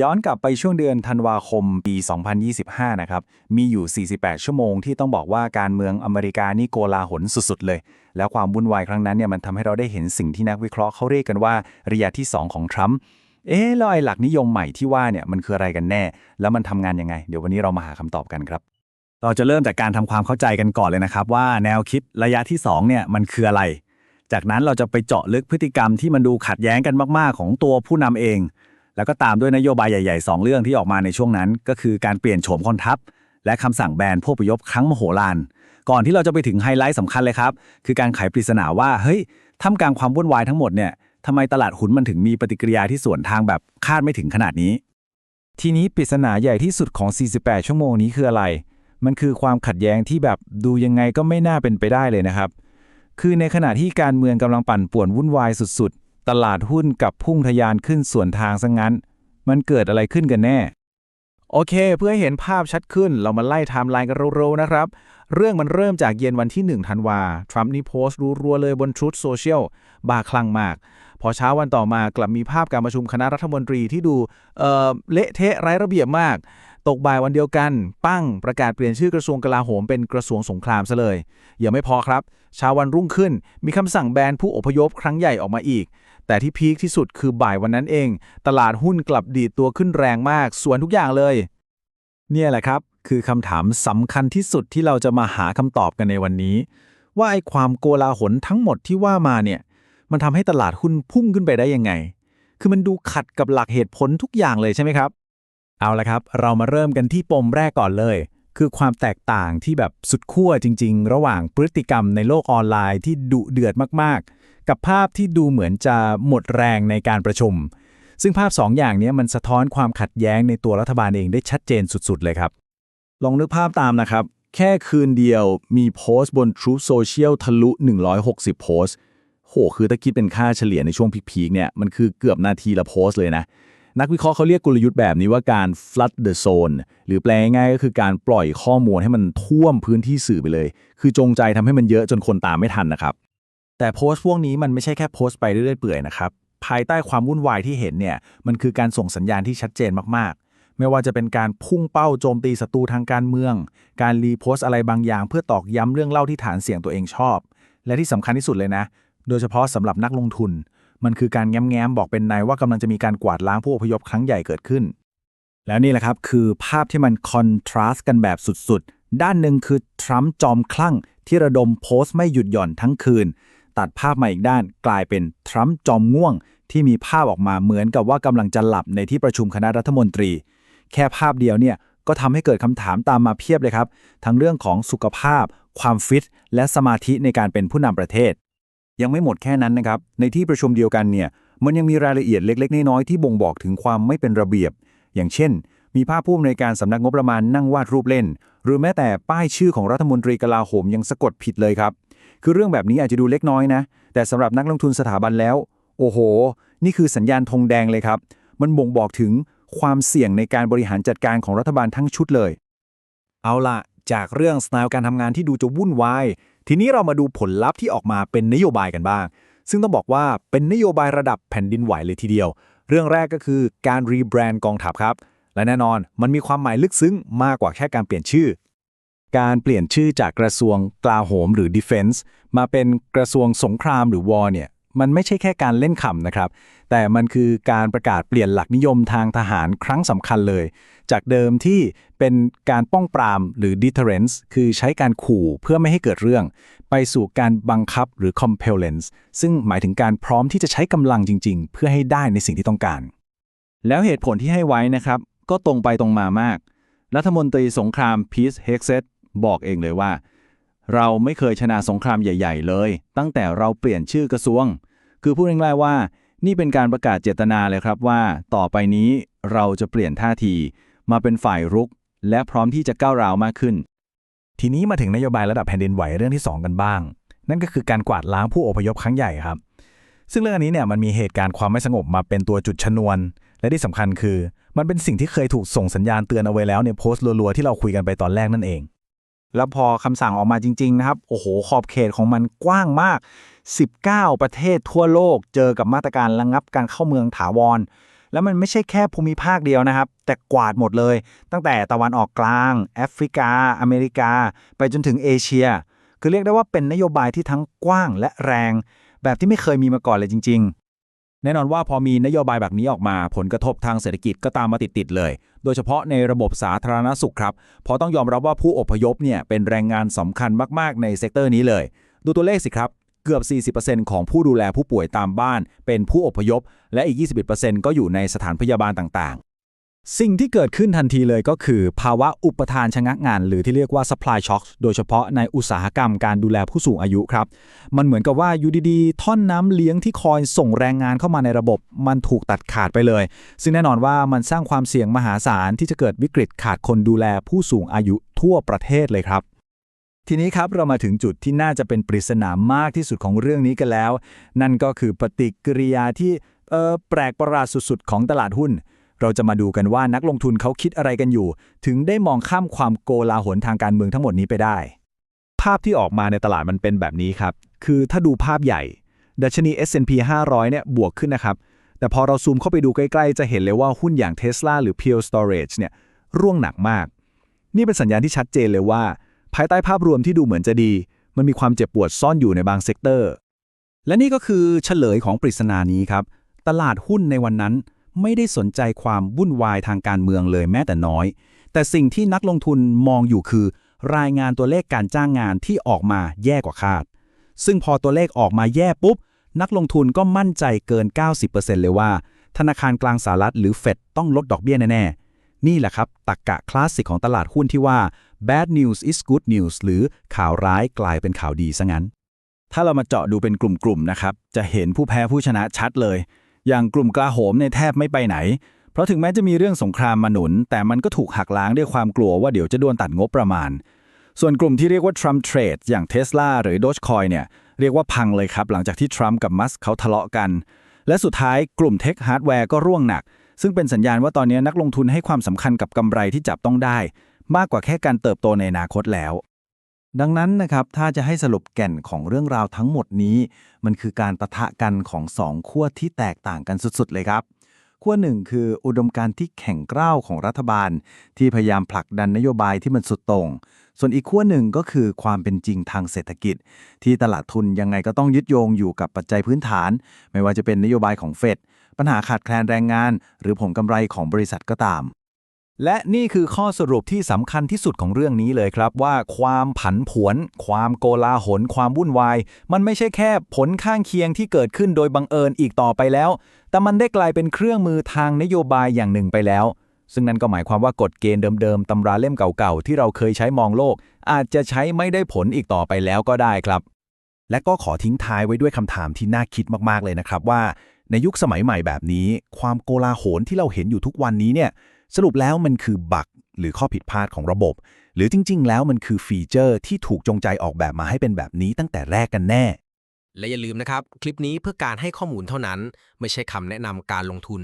ย้อนกลับไปช่วงเดือนธันวาคมปี 2025 นะครับ มีอยู่ 48 ชั่วโมงที่ต้องบอกว่าการเมืองอเมริกานี่โกลาหลสุด ๆ เลย แล้วความวุ่นวายครั้งนั้นเนี่ยมันทำให้เราได้เห็นสิ่งที่นักวิเคราะห์เขาเรียกกันว่าระยะที่ 2 ของทรัมป์ เอ๊ะแล้วไอ้หลักนิยมใหม่ที่ว่าเนี่ยมันคืออะไรกันแน่ แล้วมันทำงานยังไง เดี๋ยววันนี้เรามาหาคำตอบกันครับ เราจะเริ่มจากการทำความเข้าใจกันก่อนเลยนะครับว่าแนวคิดระยะที่2เนี่ยมันคืออะไร จากนั้นเราจะไปเจาะลึกพฤติกรรมที่มันดูขัดแย้งกันมาก ๆ ของตัวผู้นำเอง แล้วก็ตามด้วยนโยบายใหญ่ๆ 2 เรื่องที่ออกมาในช่วงนั้น ก็คือการเปลี่ยนโฉมคนทัพ และคำสั่งแบนผู้อพยพครั้งมโหฬารก่อนที่เราจะไปถึงไฮไลท์สำคัญเลยครับ คือการไขปริศนาว่าเฮ้ยท่ามกลางความวุ่นวายทั้งหมดเนี่ยทำไมตลาดหุ้นมันถึงมีปฏิกิริยาที่สวนทางแบบคาดไม่ถึงขนาดนี้ ทีนี้ปริศนาใหญ่ที่สุดของ 48 ชั่วโมงนี้คืออะไร มันคือความขัดแย้งที่แบบดูยังไงก็ไม่น่าเป็นไปได้เลยนะครับ คือในขณะที่การเมืองกำลังปั่นป่วนวุ่นวายสุดๆ ตลาดหุ้นกับพุ่งทะยานขึ้นส่วนทางซะงงั้น มันเกิดอะไรขึ้นกันแน่ โอเค เพื่อให้เห็นภาพชัดขึ้น เรามาไล่ไทม์ไลน์กันเร็วๆนะครับ เรื่องมันเริ่มจากเย็นวันที่ 1 ธันวา ทรัมป์นี่โพสต์รัวๆเลยบนทรู t โซเชียลบ้าคลั่งมาก พอเช้าวันต่อมากลับมีภาพการประชุมคณะรัฐมนตรีที่ดูเอ่อเละเทะไร้ระเบียบมาก ตกบ่ายวันเดียวกัน ปั้งประกาศเปลี่ยนชื่อกระทรวงกลาโหมเป็นกระทรวงสงครามซะเลยยังไม่พอครับเช้าวันรุ่งขึ้นมีคำสั่งแบนผู้อพยพครั้งใหญ่ออกมาอีก แต่ที่พีคที่สุดคือบ่ายวันนั้นเอง ตลาดหุ้นกลับดีตัวขึ้นแรงมาก สวนทุกอย่างเลย เนี่ยแหละครับ คือคำถามสำคัญที่สุดที่เราจะมาหาคำตอบกันในวันนี้ ว่าไอ้ความโกลาหลทั้งหมดที่ว่ามาเนี่ย มันทำให้ตลาดหุ้นพุ่งขึ้นไปได้ยังไง คือมันดูขัดกับหลักเหตุผลทุกอย่างเลยใช่ไหมครับ เอาละครับ เรามาเริ่มกันที่ปมแรกก่อนเลยคือความแตกต่างที่แบบสุดขั้วจริง ๆ ระหว่างพฤติกรรมในโลกออนไลน์ที่ดุเดือดมากๆ กับภาพที่ดูเหมือนจะหมดแรงในการประชุม ซึ่งภาพสองอย่างนี้มันสะท้อนความขัดแย้งในตัวรัฐบาลเองได้ชัดเจนสุดๆ เลยครับ ลองนึกภาพตามนะครับ แค่คืนเดียวมีโพสต์บน True Social ทะลุ 160 โพสต์ โห คือถ้าคิดเป็นค่าเฉลี่ยในช่วงพีคๆเนี่ยมันคือเกือบนาทีละโพสต์เลยนะนักวิเคราะห์เขาเรียกกลยุทธ์แบบนี้ว่าการ flood the zone หรือแปลง่ายก็คือการปล่อยข้อมูลให้มันท่วมพื้นที่สื่อไปเลย คือจงใจทำให้มันเยอะจนคนตามไม่ทันนะครับ แต่โพสต์พวกนี้มันไม่ใช่แค่โพสต์ไปเรื่อยๆเปื่อยนะครับ ภายใต้ความวุ่นวายที่เห็นเนี่ยมันคือการส่งสัญญาณที่ชัดเจนมากๆ ไม่ว่าจะเป็นการพุ่งเป้าโจมตีศัตรูทางการเมือง การรีโพสต์อะไรบางอย่าง เพื่อตอกย้ำเรื่องเล่าที่ฐานเสียงตัวเองชอบ และที่สำคัญที่สุดเลยนะ โดยเฉพาะสำหรับนักลงทุน มันคือการแง้มๆบอกเป็นในว่ากำลังจะมีการกวาดล้างผู้อพยพครั้งใหญ่เกิดขึ้น แล้วนี่แหละครับคือภาพที่มันคอนทราสต์กันแบบสุดๆด้านหนึ่งคือทรัมป์จอมคลั่งที่ระดมโพสต์ไม่หยุดหย่อนทั้งคืน ตัดภาพมาอีกด้าน กลายเป็นทรัมป์จอมง่วง ที่มีภาพออกมาเหมือนกับว่ากำลังจะหลับในที่ประชุมคณะรัฐมนตรี แค่ภาพเดียวเนี่ยก็ทำให้เกิดคำถามตามมาเพียบเลยครับ ทั้งเรื่องของสุขภาพ ความฟิต และสมาธิในการเป็นผู้นำประเทศ ยังไม่หมดแค่นั้นนะครับ ในที่ประชุมเดียวกันเนี่ยมันยังมีรายละเอียดเล็ก ๆ น้อยๆที่บ่งบอกถึงความไม่เป็นระเบียบ อย่างเช่น มีภาพผู้อำนวยการสำนักงบประมาณนั่งวาดรูปเล่น หรือแม้แต่ป้ายชื่อของรัฐมนตรีกลาโหมยังสะกดผิดเลยครับ คือเรื่องแบบนี้อาจจะดูเล็กน้อยนะ แต่สำหรับนักลงทุนสถาบันแล้ว โอ้โห นี่คือสัญญาณธงแดงเลยครับ มันบ่งบอกถึงความเสี่ยงในการบริหารจัดการของรัฐบาลทั้งชุดเลย เอาล่ะ จากเรื่องสไตล์การทำงานที่ดูจะวุ่นวาย ทีนี้เรามาดูผลลัพธ์ที่ออกมาเป็นนโยบายกันบ้าง ซึ่งต้องบอกว่าเป็นนโยบายระดับแผ่นดินไหวเลยทีเดียว เรื่องแรกก็คือการรีแบรนด์กองทัพครับ และแน่นอนมันมีความหมายลึกซึ้งมากกว่าแค่การเปลี่ยนชื่อ การเปลี่ยนชื่อจากกระทรวงกลาโหมหรือ Defense มาเป็นกระทรวงสงครามหรือ War เนี่ยมันไม่ใช่แค่การเล่นขำนะครับ แต่มันคือการประกาศเปลี่ยนหลักนิยมทางทหารครั้งสำคัญเลย จากเดิมที่เป็นการป้องปรามหรือ deterrence คือใช้การขู่เพื่อไม่ให้เกิดเรื่อง ไปสู่การบังคับหรือ compellence ซึ่งหมายถึงการพร้อมที่จะใช้กำลังจริง ๆ เพื่อให้ได้ในสิ่งที่ต้องการ แล้วเหตุผลที่ให้ไว้นะครับ ก็ตรงไปตรงมามาก รัฐมนตรีสงครามพีซเฮกเซต บอกเองเลยว่า เราไม่เคยชนะสงครามใหญ่ ๆ เลย ตั้งแต่เราเปลี่ยนชื่อกระทรวง คือพูดง่ายๆว่า นี่เป็นการประกาศเจตนาเลยครับว่า ต่อไปนี้เราจะเปลี่ยนท่าที มาเป็นฝ่ายรุก และพร้อมที่จะก้าวร้าวมากขึ้น ทีนี้มาถึงนโยบายระดับแผ่นดินไหวเรื่องที่ 2 กันบ้าง นั่นก็คือการกวาดล้างผู้อพยพครั้งใหญ่ครับ ซึ่งเรื่องนี้เนี่ยมันมีเหตุการณ์ความไม่สงบมาเป็นตัวจุดชนวน และที่สำคัญคือ มันเป็นสิ่งที่เคยถูกส่งสัญญาณเตือนเอาไว้แล้วในโพสต์รัวๆที่เราคุยกันไปตอนแรกนั่นเอง แล้วพอคำสั่งออกมาจริง ๆ นะครับ โอ้โห ขอบเขตของมันกว้างมาก 19 ประเทศทั่วโลกเจอกับมาตรการระงับการเข้าเมืองถาวร แล้วมันไม่ใช่แค่ภูมิภาคเดียวนะครับ แต่กวาดหมดเลย ตั้งแต่ตะวันออกกลาง แอฟริกา อเมริกา ไปจนถึงเอเชีย คือเรียกได้ว่าเป็นนโยบายที่ทั้งกว้างและแรง แบบที่ไม่เคยมีมาก่อนเลยจริงๆ แน่นอนว่าพอมีนโยบายแบบนี้ออกมา ผลกระทบทางเศรษฐกิจก็ตามมาติดๆเลย โดยเฉพาะในระบบสาธารณสุขครับเพราะต้องยอมรับว่าผู้อพยพเนี่ยเป็นแรงงานสำคัญมากๆ ในเซกเตอร์นี้เลย ดูตัวเลขสิครับเกือบ 40%ของผู้ดูแลผู้ป่วยตามบ้าน เป็นผู้อพยพ และอีก 21%ก็อยู่ในสถานพยาบาลต่างๆ สิ่งที่เกิดขึ้นทันทีเลยก็คือ ภาวะอุปทานชะงักงาน หรือที่เรียกว่า supply shock โดยเฉพาะในอุตสาหกรรมการดูแลผู้สูงอายุครับ มันเหมือนกับว่าอยู่ดีๆ ท่อนน้ำเลี้ยงที่คอยส่งแรงงานเข้ามาในระบบ มันถูกตัดขาดไปเลย ซึ่งแน่นอนว่ามันสร้างความเสี่ยงมหาศาลที่จะเกิดวิกฤตขาดคนดูแลผู้สูงอายุทั่วประเทศเลยครับทีนี้ครับเรามาถึงจุดที่น่าจะเป็นปริศนามากที่สุดของเรื่องนี้กันแล้ว นั่นก็คือปฏิกิริยาที่เออแปลกประหลาดสุดๆ ของตลาดหุ้น เราจะมาดูกันว่านักลงทุนเขาคิดอะไรกันอยู่ ถึงได้มองข้ามความโกลาหลทางการเมืองทั้งหมดนี้ไปได้ ภาพที่ออกมาในตลาดมันเป็นแบบนี้ครับ คือถ้าดูภาพใหญ่ ดัชนี S&P 500 เนี่ยบวกขึ้นนะครับ แต่พอเราซูมเข้าไปดูใกล้ๆ จะเห็นเลยว่าหุ้นอย่าง Tesla หรือ Pure Storage เนี่ยร่วงหนักมาก นี่เป็นสัญญาณที่ชัดเจนเลยว่า ภายใต้ภาพรวมที่ดูเหมือนจะดี มันมีความเจ็บปวดซ่อนอยู่ในบางเซกเตอร์ และนี่ก็คือเฉลยของปริศนานี้ครับ ตลาดหุ้นในวันนั้น ไม่ได้สนใจความวุ่นวายทางการเมืองเลยแม้แต่น้อย แต่สิ่งที่นักลงทุนมองอยู่คือ รายงานตัวเลขการจ้างงานที่ออกมาแย่กว่าคาด ซึ่งพอตัวเลขออกมาแย่ปุ๊บ นักลงทุนก็มั่นใจเกิน 90%เลยว่า ธนาคารกลางสหรัฐหรือเฟดต้องลดดอกเบี้ยแน่ๆ นี่แหละครับตักกะคลาสสิกของตลาดหุ้นที่ว่า bad news is good news หรือข่าวร้ายกลายเป็นข่าวดีซะงั้น ถ้าเรามาเจาะดูเป็นกลุ่มๆนะครับ จะเห็นผู้แพ้ผู้ชนะชัดเลย อย่างกลุ่มกลาโหมเนี่ยแทบไม่ไปไหน เพราะถึงแม้จะมีเรื่องสงครามมาหนุน แต่มันก็ถูกหักล้างด้วยความกลัวว่าเดี๋ยวจะโดนตัดงบประมาณ ส่วนกลุ่มที่เรียกว่า Trump Trade อย่าง Tesla หรือ Dogecoin เนี่ยเรียกว่าพังเลยครับหลังจากที่ทรัมป์กับมัสเขาทะเลาะกัน และสุดท้ายกลุ่มเทคฮาร์ดแวร์ก็ร่วงหนัก ซึ่งเป็นสัญญาณว่าตอนนี้นักลงทุนให้ความสำคัญกับกำไรที่จับต้องได้ มากกว่าแค่การเติบโตในอนาคตแล้ว ดังนั้นนะครับถ้าจะให้สรุปแก่นของเรื่องราวทั้งหมดนี้ มันคือการปะทะกันของสองขั้วที่แตกต่างกันสุดๆ เลยครับขั้วหนึ่งคืออุดมการณ์ที่แข็งกร้าวของรัฐบาล ที่พยายามผลักดันนโยบายที่มันสุดต่งส่วนอีกขั้วหนึ่งก็คือความเป็นจริงทางเศรษฐกิจ ที่ตลาดทุนยังไงก็ต้องยึดโยงอยู่กับปัจจัยพื้นฐาน ไม่ว่าจะเป็นนโยบายของเฟดปัญหาขาดแคลนแรงงาน หรือผลกำไรของบริษัทก็ตาม และนี่คือข้อสรุปที่สำคัญที่สุดของเรื่องนี้เลยครับว่าความผันผวน ความโกลาหล ความวุ่นวาย มันไม่ใช่แค่ผลข้างเคียงที่เกิดขึ้นโดยบังเอิญอีกต่อไปแล้ว แต่มันได้กลายเป็นเครื่องมือทางนโยบายอย่างหนึ่งไปแล้ว ซึ่งนั่นก็หมายความว่ากฎเกณฑ์เดิมๆตำราเล่มเก่าๆ ที่เราเคยใช้มองโลก อาจจะใช้ไม่ได้ผลอีกต่อไปแล้วก็ได้ครับ และก็ขอทิ้งท้ายไว้ด้วยคำถามที่น่าคิดมากๆเลยนะครับว่า ในยุคสมัยใหม่แบบนี้ ความโกลาหลที่เราเห็นอยู่ทุกวันนี้เนี่ย สรุปแล้วมันคือบักหรือข้อผิดพลาดของระบบ หรือจริง ๆ แล้วมันคือฟีเจอร์ที่ถูกจงใจออกแบบมาให้เป็นแบบนี้ตั้งแต่แรกกันแน่ และอย่าลืมนะครับ คลิปนี้เพื่อการให้ข้อมูลเท่านั้น ไม่ใช่คำแนะนำการลงทุน